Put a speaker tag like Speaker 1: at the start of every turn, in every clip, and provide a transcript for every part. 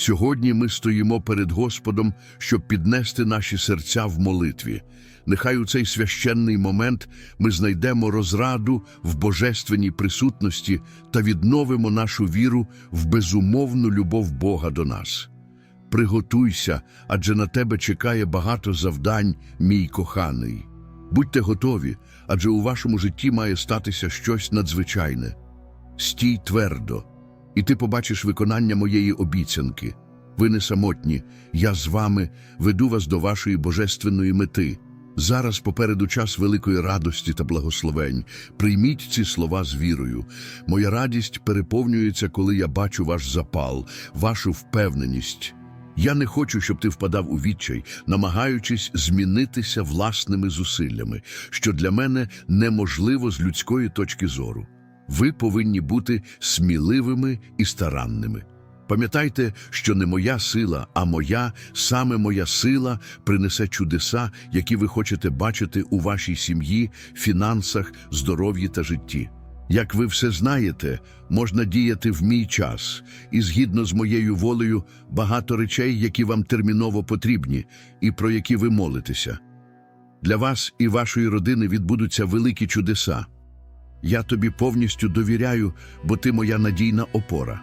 Speaker 1: Сьогодні ми стоїмо перед Господом, щоб піднести наші серця в молитві. Нехай у цей священний момент ми знайдемо розраду в божественній присутності та відновимо нашу віру в безумовну любов Бога до нас. Приготуйся, адже на тебе чекає багато завдань, мій коханий. Будьте готові, адже у вашому житті має статися щось надзвичайне. Стій твердо, і ти побачиш виконання моєї обіцянки. Ви не самотні, я з вами веду вас до вашої божественної мети. Зараз попереду час великої радості та благословень. Прийміть ці слова з вірою. Моя радість переповнюється, коли я бачу ваш запал, вашу впевненість. Я не хочу, щоб ти впадав у відчай, намагаючись змінитися власними зусиллями, що для мене неможливо з людської точки зору. Ви повинні бути сміливими і старанними. Пам'ятайте, що не моя сила, а моя, саме моя сила принесе чудеса, які ви хочете бачити у вашій сім'ї, фінансах, здоров'ї та житті. Як ви все знаєте, можна діяти в мій час, і згідно з моєю волею багато речей, які вам терміново потрібні, і про які ви молитеся. Для вас і вашої родини відбудуться великі чудеса. Я тобі повністю довіряю, бо ти моя надійна опора.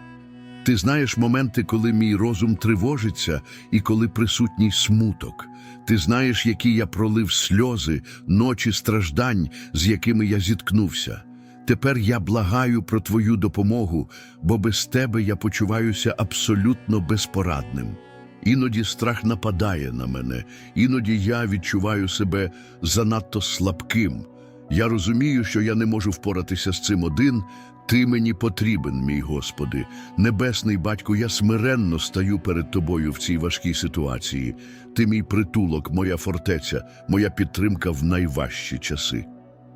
Speaker 1: Ти знаєш моменти, коли мій розум тривожиться і коли присутній смуток. Ти знаєш, які я пролив сльози, ночі страждань, з якими я зіткнувся. Тепер я благаю про твою допомогу, бо без тебе я почуваюся абсолютно безпорадним. Іноді страх нападає на мене, іноді я відчуваю себе занадто слабким. Я розумію, що я не можу впоратися з цим один. Ти мені потрібен, мій Господи. Небесний батько, я смиренно стаю перед тобою в цій важкій ситуації. Ти мій притулок, моя фортеця, моя підтримка в найважчі часи.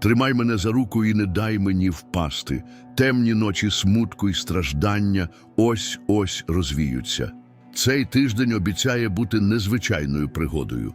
Speaker 1: Тримай мене за руку і не дай мені впасти. Темні ночі смутку і страждання ось ось розвіються. Цей тиждень обіцяє бути незвичайною пригодою,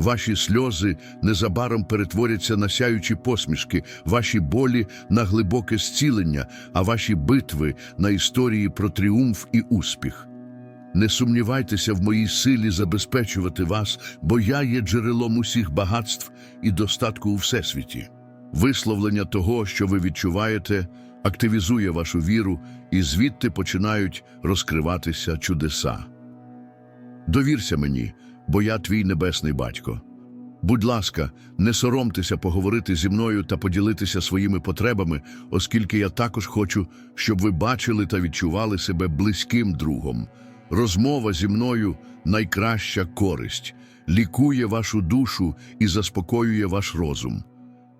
Speaker 1: Ваші сльози незабаром перетворяться на сяючі посмішки, ваші болі на глибоке зцілення, а ваші битви на історії про тріумф і успіх. Не сумнівайтеся в моїй силі забезпечувати вас, бо я є джерелом усіх багатств і достатку у всесвіті. Висловлення того, що ви відчуваєте, активізує вашу віру, і звідти починають розкриватися чудеса. Довірся мені, бо я твій небесний батько. Будь ласка, не соромтеся поговорити зі мною та поділитися своїми потребами, оскільки я також хочу, щоб ви бачили та відчували себе близьким другом. Розмова зі мною найкраща користь, лікує вашу душу і заспокоює ваш розум.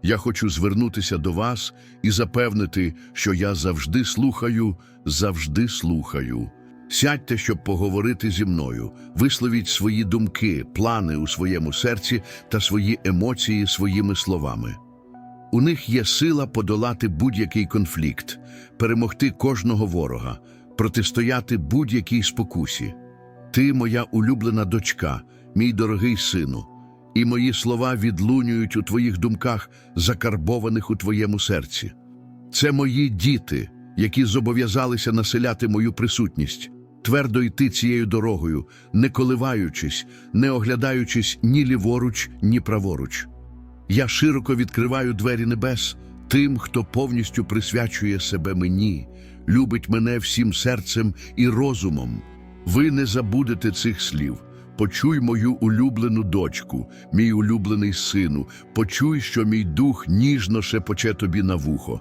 Speaker 1: Я хочу звернутися до вас і запевнити, що я завжди слухаю, завжди слухаю. Сядьте, щоб поговорити зі мною, висловіть свої думки, плани у своєму серці та свої емоції своїми словами. У них є сила подолати будь-який конфлікт, перемогти кожного ворога, протистояти будь-якій спокусі. Ти, моя улюблена дочка, мій дорогий сину, і мої слова відлунюють у твоїх думках, закарбованих у твоєму серці. Це мої діти, які зобов'язалися населяти мою присутність, твердо йти цією дорогою, не коливаючись, не оглядаючись ні ліворуч, ні праворуч. Я широко відкриваю двері небес тим, хто повністю присвячує себе мені, любить мене всім серцем і розумом. Ви не забудете цих слів. Почуй мою улюблену дочку, мій улюблений сину, почуй, що мій дух ніжно шепоче тобі на вухо.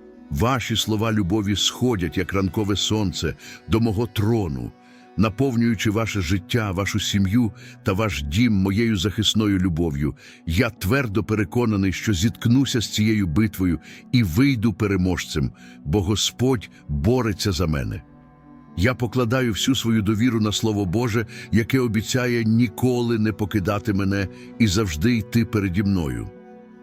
Speaker 1: Ваші слова любові сходять, як ранкове сонце, до мого трону. наповнюючи ваше життя, вашу сім'ю та ваш дім моєю захисною любов'ю. Я твердо переконаний, що зіткнуся з цією битвою і вийду переможцем, бо Господь бореться за мене. Я покладаю всю свою довіру на Слово Боже, яке обіцяє ніколи не покидати мене і завжди йти переді мною.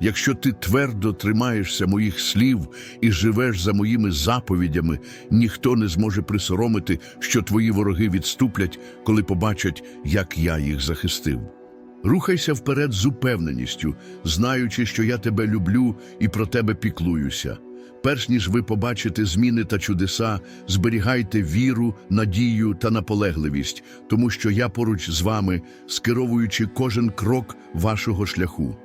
Speaker 1: Якщо ти твердо тримаєшся моїх слів і живеш за моїми заповідями, ніхто не зможе присоромити, що твої вороги відступлять, коли побачать, як я їх захистив. Рухайся вперед з упевненістю, знаючи, що я тебе люблю і про тебе піклуюся. Перш ніж ви побачите зміни та чудеса, зберігайте віру, надію та наполегливість, тому що я поруч з вами, скеровуючи кожен крок вашого шляху.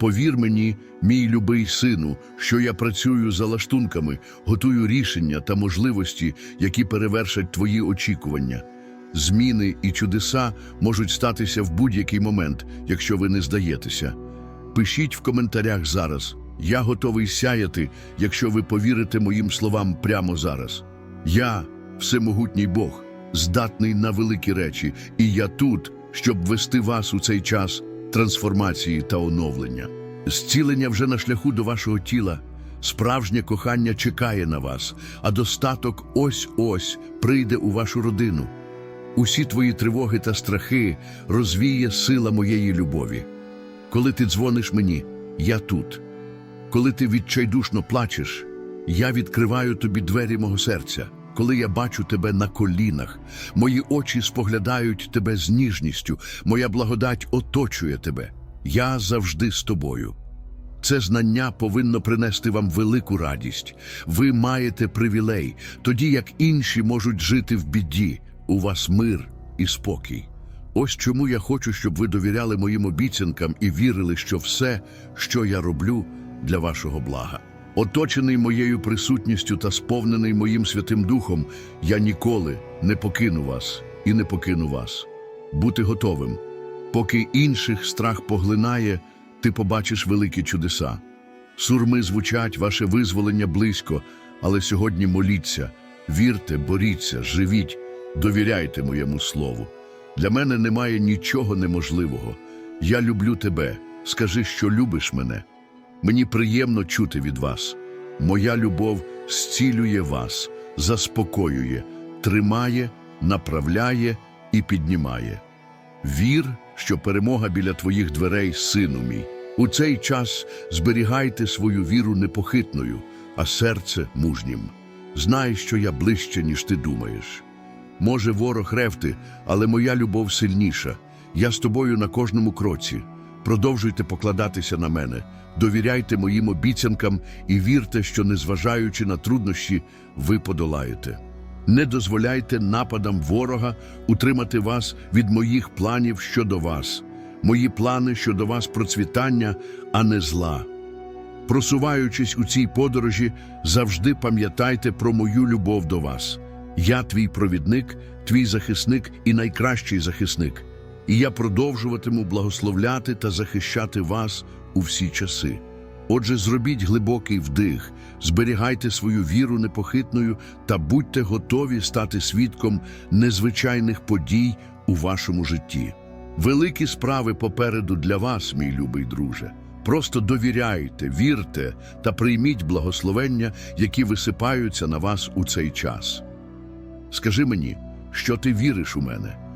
Speaker 1: Повір мені, мій любий сину, що я працюю за лаштунками, готую рішення та можливості, які перевершать твої очікування. Зміни і чудеса можуть статися в будь-який момент, якщо ви не здаєтеся. Пишіть в коментарях зараз. Я готовий сяяти, якщо ви повірите моїм словам прямо зараз. Я, всемогутній Бог, здатний на великі речі, і я тут, щоб вести вас у цей час трансформації та оновлення. Зцілення вже на шляху до вашого тіла. Справжнє кохання чекає на вас, а достаток ось-ось прийде у вашу родину. Усі твої тривоги та страхи розвіє сила моєї любові. Коли ти дзвониш мені, я тут. Коли ти відчайдушно плачеш, я відкриваю тобі двері мого серця. Коли я бачу тебе на колінах, мої очі споглядають тебе з ніжністю, моя благодать оточує тебе. Я завжди з тобою. Це знання повинно принести вам велику радість. Ви маєте привілей, тоді як інші можуть жити в біді. У вас мир і спокій. Ось чому я хочу, щоб ви довіряли моїм обіцянкам і вірили, що все, що я роблю, для вашого блага. Оточений моєю присутністю та сповнений моїм Святим Духом, я ніколи не покину вас і не покину вас. Бути готовим. Поки інших страх поглинає, ти побачиш великі чудеса. Сурми звучать, ваше визволення близько, але сьогодні моліться, вірте, боріться, живіть, довіряйте моєму слову. Для мене немає нічого неможливого. Я люблю тебе. Скажи, що любиш мене. Мені приємно чути від вас. Моя любов зцілює вас, заспокоює, тримає, направляє і піднімає. Вір, що перемога біля твоїх дверей, сину мій. У цей час зберігайте свою віру непохитною, а серце мужнім. Знай, що я ближче, ніж ти думаєш. Може, ворог ревти, але моя любов сильніша. Я з тобою на кожному кроці. Продовжуйте покладатися на мене, довіряйте моїм обіцянкам і вірте, що, незважаючи на труднощі, ви подолаєте. Не дозволяйте нападам ворога утримати вас від моїх планів щодо вас. Мої плани щодо вас процвітання, а не зла. Просуваючись у цій подорожі, завжди пам'ятайте про мою любов до вас. Я твій провідник, твій захисник і найкращий захисник. І я продовжуватиму благословляти та захищати вас у всі часи. Отже, зробіть глибокий вдих, зберігайте свою віру непохитною та будьте готові стати свідком незвичайних подій у вашому житті. Великі справи попереду для вас, мій любий друже. Просто довіряйте, вірте та прийміть благословення, які висипаються на вас у цей час. Скажи мені, що ти віриш у мене,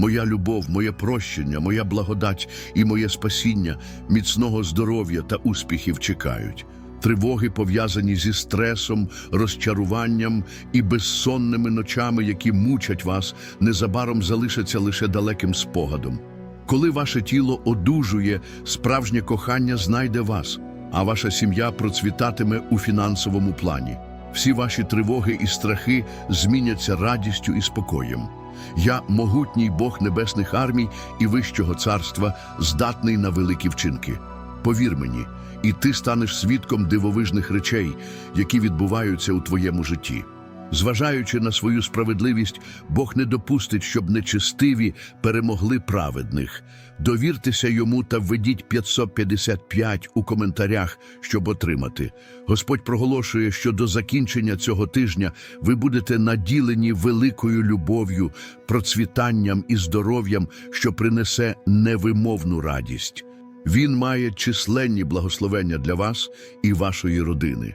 Speaker 1: моя любов, моє прощення, моя благодать і моє спасіння, міцного здоров'я та успіхів чекають. Тривоги пов'язані зі стресом, розчаруванням і безсонними ночами, які мучать вас, незабаром залишаться лише далеким спогадом. Коли ваше тіло одужує, справжнє кохання знайде вас, а ваша сім'я процвітатиме у фінансовому плані. Всі ваші тривоги і страхи зміняться радістю і спокоєм. Я могутній Бог небесних армій і вищого царства, здатний на великі вчинки. Повір мені, і ти станеш свідком дивовижних речей, які відбуваються у твоєму житті. Зважаючи на свою справедливість, Бог не допустить, щоб нечестиві перемогли праведних. Довіртеся йому та введіть 555 у коментарях, щоб отримати. Господь проголошує, що до закінчення цього тижня ви будете наділені великою любов'ю, процвітанням і здоров'ям, що принесе невимовну радість. Він має численні благословення для вас і вашої родини.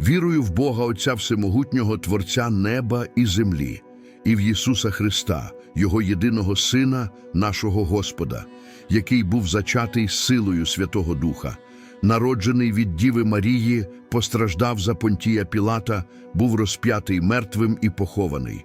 Speaker 1: Вірую в Бога Отця Всемогутнього Творця неба і землі, і в Ісуса Христа, Його єдиного Сина, нашого Господа, який був зачатий силою Святого Духа, народжений від Діви Марії, постраждав за Понтія Пілата, був розп'ятий мертвим і похований,